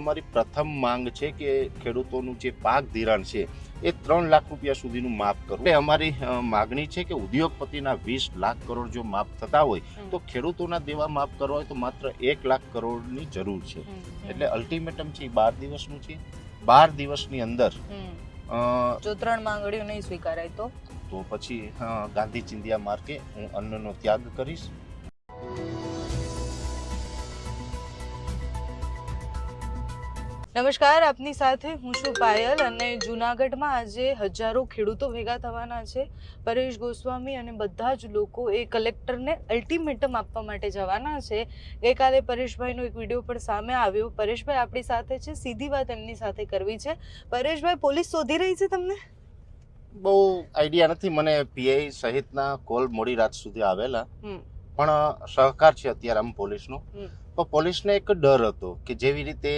અમારી પ્રથમ માંગ છે કે ખેડૂતોનું જે પાક ધિરાણ છે એ ત્રણ લાખ રૂપિયા સુધીનું માફ કરવું. એટલે અમારી માગણી છે કે ઉદ્યોગપતિના વીસ લાખ કરોડ જો માફ થતા હોય તો ખેડૂતોના દેવા માફ કરવા હોય તો માત્ર એક લાખ કરોડની જરૂર છે. એટલે અલ્ટિમેટમ છે એ બાર દિવસનું છે. બાર દિવસની અંદર જો ત્રણ માંગણીઓ નહીં સ્વીકારાય તો? તો પછી ગાંધી ચિંધિયા માર્ગે હું અન્નનો ત્યાગ કરીશ. નમસ્કાર આપની સાથે હું છું પાયલ અને જુનાગઢમાં આજે હજારો ખેડૂતો ભેગા થવાના છે. પરેશ ગોસ્વામી અને બધા જ લોકો એ કલેક્ટરને અલ્ટિમેટમ આપવા માટે જવાના છે. ગઈકાલે પરેશભાઈનો એક વીડિયો પણ સામે આવ્યો. પરેશભાઈ આપણી સાથે છે સીધી વાત એમની સાથે કરવી છે. પરેશભાઈ પોલીસ શોધી રહી છે તમને? બહુ આઈડિયા નથી. મને પીઆઈ સહિતના કોલ મોડી રાત સુધી આવેલા. પણ સહકાર છે અત્યારે આમ પોલીસનો. તો પોલીસને એક ડર હતો કે જેવી રીતે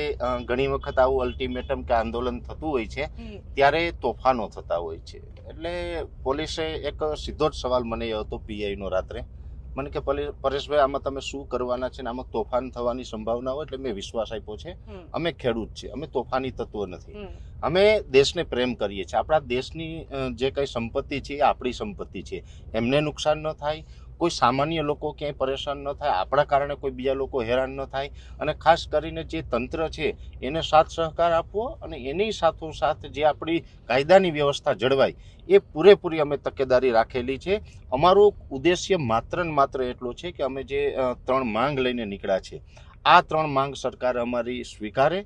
ઘણી વખત આવું અલ્ટિમેટમ કે આંદોલન થતું હોય છે ત્યારે તોફાનો થતા હોય છે. એટલે પોલીસે એક સીધો જ સવાલ મને એ હતો પીઆઈનો રાત્રે. મને કે પરેશભાઈ આમાં તમે શું કરવાના છે ને આમાં તોફાન થવાની સંભાવના હોય? એટલે મેં વિશ્વાસ આપ્યો છે અમે ખેડૂત છીએ અમે તોફાની તત્વો નથી. અમે દેશને પ્રેમ કરીએ છીએ. આપણા દેશની જે કંઈ સંપત્તિ છે એ આપણી સંપત્તિ છે. એમને નુકસાન ન થાય કોઈ સામાન્ય લોકો ક્યાંય પરેશાન ન થાય, આપણા કારણે કોઈ બીજા લોકો હેરાન ન થાય અને ખાસ કરીને જે તંત્ર છે, એને સાથ સહકાર આપવો અને એની સાથોસાથ જે આપણી કાયદાની વ્યવસ્થા જળવાય, એ પૂરેપૂરી અમે તકેદારી રાખેલી છે. અમારો ઉદ્દેશ્ય માત્ર ને માત્ર એટલો છે કે અમે જે ત્રણ માંગ લઈને નીકળ્યા છે. આ ત્રણ માંગ સરકાર અમારી સ્વીકારે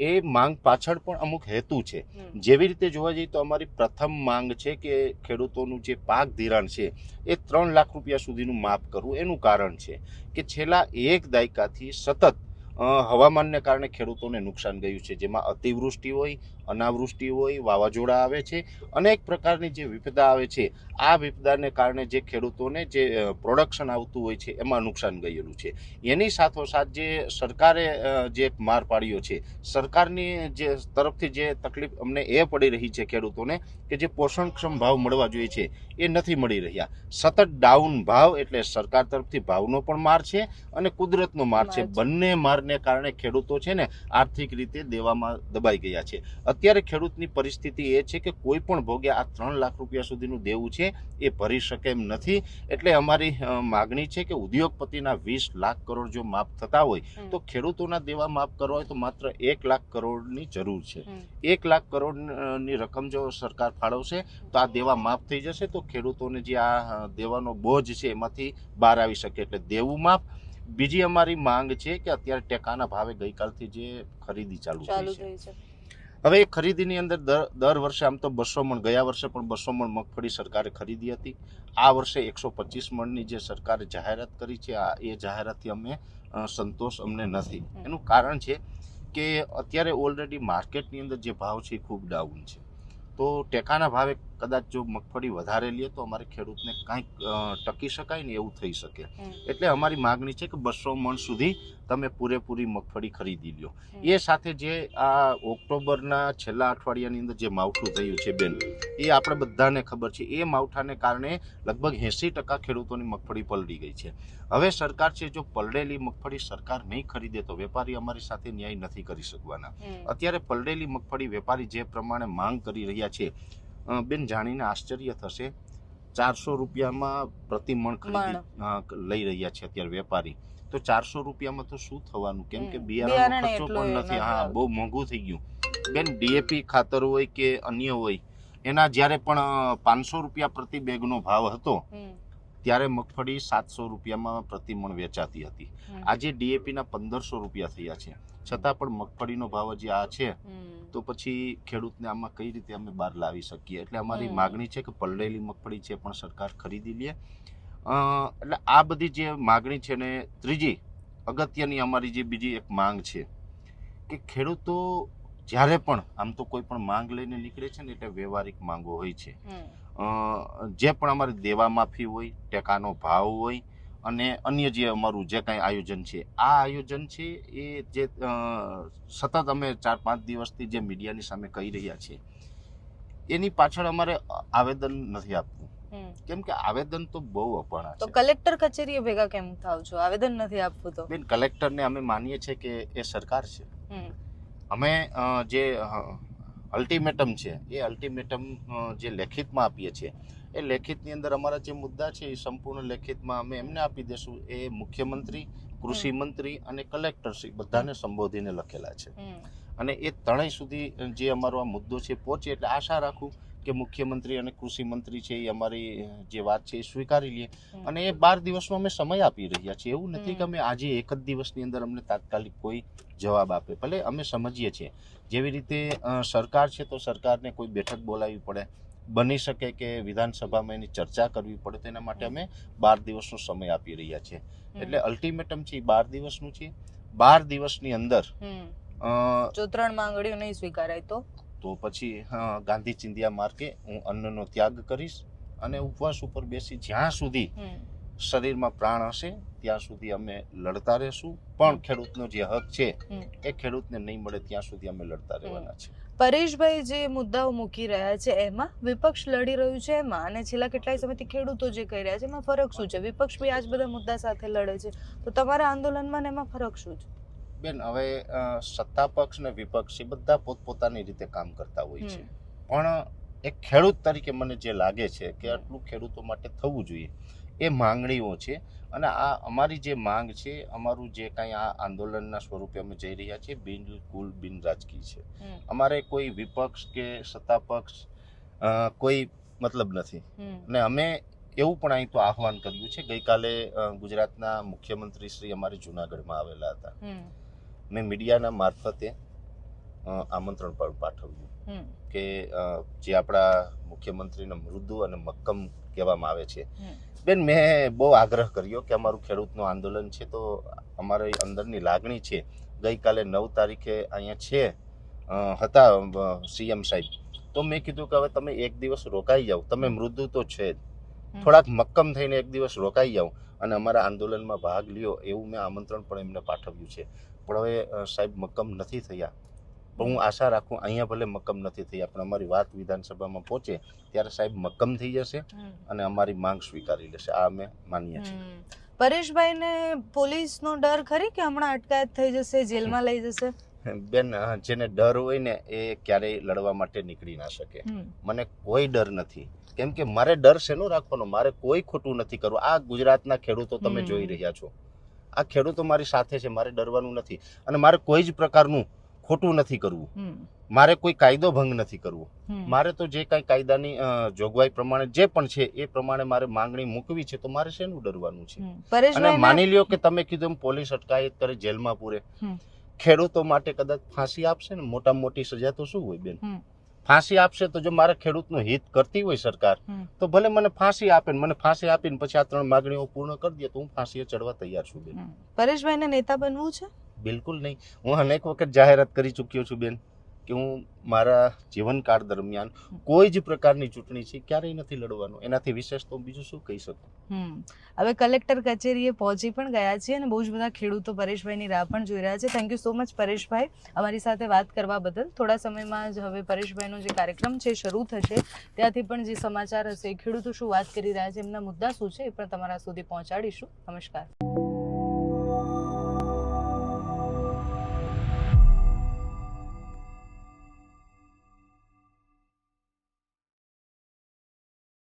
એ માંગ પાછળ પણ અમુક હેતુ છે. જેવી રીતે જોવા જઈએ તો અમારી પ્રથમ માંગ છે કે ખેડૂતોનું જે પાક ધિરાણ છે એ ત્રણ લાખ રૂપિયા સુધીનું માફ કરવું એનું કારણ છે કે છેલ્લા એક દાયકાથી સતત હવામાનને કારણે ખેડૂતોને નુકસાન ગયું છે. જેમાં અતિવૃષ્ટિ હોય અનાવૃષ્ટિ હોય વાવાઝોડા આવે છે અનેક પ્રકારની જે વિપદા આવે છે આ વિપદાને કારણે જે ખેડૂતોને જે પ્રોડક્શન આવતું હોય છે એમાં નુકસાન ગયેલું છે. એની સાથોસાથ જે સરકારે જે માર પાડ્યો છે સરકારની જે તરફથી જે તકલીફ અમને એ પડી રહી છે ખેડૂતોને કે જે પોષણક્ષમ ભાવ મળવા જોઈએ છે એ નથી મળી રહ્યા. સતત ડાઉન ભાવ એટલે સરકાર તરફથી ભાવનો પણ માર છે અને કુદરતનો માર છે. બંને મારને કારણે ખેડૂતો છે ને આર્થિક રીતે દેવામાં દબાઈ ગયા છે. અત્યારે ખેડૂતની પરિસ્થિતિ એ છે કે કોઈ પણ ભોગે આ ત્રણ લાખ રૂપિયા સુધીનું દેવું છે એ ભરી શકે એમ નથી. એટલે અમારી માગણી છે કે ઉદ્યોગપતિના વીસ લાખ કરોડ જો માફ થતા હોય તો ખેડૂતોના દેવા માફ કરવા હોય તો માત્ર એક લાખ કરોડની જરૂર છે. એક લાખ કરોડની રકમ જો સરકાર ફાળવશે તો આ દેવા માફ થઈ જશે તો ખેડૂતોને જે આ દેવાનો બોજ છે એમાંથી બહાર આવી શકે. એટલે દેવું માફ. બીજી અમારી માંગ છે કે અત્યારે ટેકાના ભાવે ગઈકાલથી જે ખરીદી ચાલુ થઈ છે. હવે એ ખરીદીની અંદર દર દર વર્ષે આમ તો બસો મણ ગયા વર્ષે પણ બસો મણ મગફળી સરકારે ખરીદી હતી. આ વર્ષે એકસો પચીસ મણની જે સરકારે જાહેરાત કરી છે આ એ જાહેરાતથી અમે સંતોષ અમને નથી. એનું કારણ છે કે અત્યારે ઓલરેડી માર્કેટની અંદર જે ભાવ છે એ ખૂબ ડાઉન છે. તો ટેકાના ભાવે કદાચ જો મગફળી વધારે લઈએ તો અમારે ખેડૂતને કાંઈક ટકી શકાય ને એવું થઈ શકે. એટલે અમારી માગણી છે કે બસો મણ સુધી તમે પૂરેપૂરી મગફળી ખરીદી લ્યો. એ સાથે જે આ ઓક્ટોબરના છેલ્લા અઠવાડિયાની અંદર જે માવઠું થયું છે બેન એ આપણે બધાને ખબર છે. એ માવઠાને કારણે લગભગ એંસી ટકા ખેડૂતોની મગફળી પલળી ગઈ છે. હવે સરકાર છે જો પલળેલી મગફળી સરકાર નહીં ખરીદે તો વેપારી અમારી સાથે ન્યાય નથી કરી શકવાના. અત્યારે પલળેલી મગફળી વેપારી જે પ્રમાણે માંગ કરી રહ્યા છે બેન જાણીને આશ્ચર્ય થશે. ચારસો રૂપિયામાં પ્રતિ મણ ખરીદી લઈ રહ્યા છે અત્યારે વેપારી. તો ચારસો રૂપિયામાં તો શું થવાનું? કેમ કે બિયારણનો બિયારણ ખર્ચો પણ નથી. હા બહુ મોંઘું થઈ ગયું. બેન ડીએપી ખાતર હોય કે અન્ય હોય એના જ્યારે પણ પાંચસો રૂપિયા પ્રતિ બેગનો ભાવ હતો. ત્યારે મગફળી સાતસો રૂપિયામાં પ્રતિ મણ વેચાતી હતી. આજે ડીએપીના પંદરસો રૂપિયા થયા છે. છતાં પણ મગફળીનો ભાવ જે આ છે તો પછી ખેડૂતને આમાં કઈ રીતે અમે બહાર લાવી શકીએ? એટલે અમારી માગણી છે કે પલળેલી મગફળી છે પણ સરકાર ખરીદી લે. અ, એટલે આ બધી જે માગણી છે ને ત્રીજી અગત્યની અમારી જે બીજી એક માંગ છે કે ખેડૂતો જ્યારે પણ આમ તો કોઈ પણ માંગ લઈને નીકળે છે ને એટલે વ્યવહારિક માંગો હોય છે. જે પણ અમારી દેવા માફી હોય ટેકાનો ભાવ હોય અને અન્ય જે અમારું જે કાંઈ આયોજન છે આ આયોજન છે એ જે સતત અમે ચાર પાંચ દિવસથી જે મીડિયાની સામે કહી રહ્યા છીએ એની પાછળ અમારે આવેદન નથી આપવું. કેમ કે આવેદન તો બહુ અપણા તો કલેક્ટર કચેરીએ ભેગા કેમ થાવ છો આવેદન નથી આપવું તો. બેન કલેક્ટરને અમે માનીએ છીએ કે એ સરકાર છે. અમે જે અલ્ટિમેટમ છે. એ અલ્ટિમેટમ જે લેખિતમાં આપીએ છીએ. એ લેખિતની અંદર અમારા જે મુદ્દા છે એ સંપૂર્ણ લેખિતમાં અમે એમને આપી દેશું. એ મુખ્યમંત્રી કૃષિ મંત્રી અને કલેક્ટર શ્રી બધાને સંબોધીને લખેલા છે. અને એ ત્રણેય સુધી જે અમારો આ મુદ્દો છે પહોંચે એટલે આશા રાખું કે મુખ્યમંત્રી અને કૃષિ મંત્રી છે એ અમારી જે વાત છે એ સ્વીકારી લે. અને એ બાર દિવસનો અમે સમય આપી રહ્યા છીએ. એવું નથી કે અમે આજે એક જ દિવસની અંદર અમને તાત્કાલિક કોઈ જવાબ આપે. ભલે અમે સમજીએ છીએ. જેવી રીતે સરકાર છે તો સરકારને કોઈ બેઠક બોલાવી પડે. બની શકે કે વિધાનસભામાં એની ચર્ચા કરવી પડે તેના માટે અમે બાર દિવસનો સમય આપી રહ્યા છીએ. એટલે અલ્ટિમેટમ છે એ બાર દિવસનું છે. બાર દિવસની અંદર જો ત્રણ માંગણીઓ નહીં સ્વીકારાય તો? તો પછી ગાંધી ચિંધિયા માર્ગે હું અન્નનો ત્યાગ કરીશ અને ઉપવાસ ઉપર બેસી જ્યાં સુધી શરીરમાં પ્રાણ હશે ત્યાં સુધી અમે લડતા રહેશું. પણ ખેડૂતનો જે હક છે એ ખેડૂતને નહીં મળે ત્યાં સુધી અમે લડતા રહેવાના છે પરેશભાઈ જે મુદ્દાઓ મૂકી રહ્યા છે એમાં વિપક્ષ લડી રહ્યું છે એમાં? અને છેલ્લા કેટલાય સમયથી ખેડૂતો જે કહી રહ્યા છે એમાં ફરક શું છે? વિપક્ષ બી આ જ બધા મુદ્દા સાથે લડે છે. તો તમારા આંદોલનમાં એમાં ફરક શું છે? બેન હવે સત્તા પક્ષ ને વિપક્ષ એ બધા પોતપોતાની રીતે કામ કરતા હોય છે. પણ એક ખેડૂત તરીકે મને જે લાગે છે કે આટલું ખેડૂતો માટે થવું જોઈએ એ માંગણીઓ છે. અને આ અમારી જે માંગ છે અમારું જે કાંઈ આ આંદોલનના સ્વરૂપે અમે જઈ રહ્યા છીએ બિલકુલ બિન રાજકીય છે અમારે કોઈ વિપક્ષ કે સત્તા પક્ષ કોઈ મતલબ નથી. અને અમે એવું પણ અહીં તો આહવાન કર્યું છે ગઈકાલે ગુજરાતના મુખ્યમંત્રી શ્રી અમારે જુનાગઢમાં આવેલા હતા. મેં મીડિયાના મારફતે આમંત્રણ પણ પાઠવ્યું કે જે આપણા મુખ્યમંત્રીને મૃદુ અને મક્કમ કહેવામાં આવે છે. બેન મેં બહુ આગ્રહ કર્યો કે અમારું ખેડૂતનું આંદોલન છે તો અમારી અંદરની લાગણી છે. ગઈકાલે નવ તારીખે અહીંયા છે હતા સીએમ સાહેબ. તો મેં કીધું કે હવે તમે એક દિવસ રોકાઈ જાઓ. તમે મૃદુ તો છે જ. થોડાક મક્કમ થઈને એક દિવસ રોકાઈ જાઉં અને અમારા આંદોલનમાં ભાગ લ્યો એવું મેં આમંત્રણ પણ એમને પાઠવ્યું છે. પણ હવે સાહેબ મક્કમ નથી થયા. પણ હું આશા રાખું અહીંયા ભલે મક્કમ નથી થયા પણ અમારી વાત વિધાનસભામાં પહોંચે ત્યારે સાહેબ મક્કમ થઈ જશે અને અમારી માંગ સ્વીકારી લેશે. આ અમે માનીએ છીએ પરેશભાઈને પોલીસનો ડર ખરી કે હમણાં અટકાયત થઈ જશે જેલમાં લઈ જશે? બેન જેને ડર હોય ને એ ક્યારેય લડવા માટે નીકળી ના શકે. મને કોઈ ડર નથી. કેમ કે મારે ડર શેનો રાખવાનો? મારે કોઈ ખોટું નથી કરવું. આ ગુજરાતના ખેડૂતો તમે જોઈ રહ્યા છો. આ ખેડૂતો મારી સાથે છે મારે ડરવાનું નથી. અને મારે કોઈ જ પ્રકારનું ખોટું નથી કરવું. મારે કોઈ કાયદો ભંગ નથી કરવો. મારે તો જે કાંઈ કાયદાની જોગવાઈ પ્રમાણે જે પણ છે એ પ્રમાણે મારે માંગણી મૂકવી છે તો મારે શેનું ડરવાનું છે? અને માની લ્યો કે તમે કીધું પોલીસ અટકાયત કરે જેલમાં પૂરે. ખેડૂતો માટે કદાચ ફાંસી આપશે ને? મોટા મોટી સજા તો શું હોય બેન. ફાંસી આપશે તો જો મારે ખેડૂતનું હિત કરતી હોય સરકાર તો ભલે મને ફાંસી આપે ને મને ફાંસી આપીને પછી આ ત્રણ માગણીઓ પૂર્ણ કરી દે તો હું ફાંસીએ ચડવા તૈયાર છું બેન. પરેશભાઈને નેતા બનવું છે? બિલકુલ નહીં. હું અનેક વખત જાહેરાત કરી ચૂક્યો છું બેન. કે હું મારા જીવનકાળ દરમિયાન કોઈ જ પ્રકારની ચૂંટણી છે ક્યારેય નથી લડવાનો. એનાથી વિશેષ તો બીજું શું કહી શકું. હવે કલેક્ટર કચેરીએ પહોંચી પણ ગયા છીએ અને બહુ જ બધા ખેડૂતો પરેશભાઈની રાહ પણ જોઈ રહ્યા છે. થેન્ક યુ સો મચ પરેશભાઈ. અમારી સાથે વાત કરવા બદલ. થોડા સમયમાં જ હવે પરેશભાઈનો જે કાર્યક્રમ છે શરૂ થશે. ત્યાંથી પણ જે સમાચાર હશે, ખેડૂતો શું વાત કરી રહ્યા છે, એમના મુદ્દા શું છે એ પણ તમારા સુધી પહોંચાડીશું. નમસ્કાર.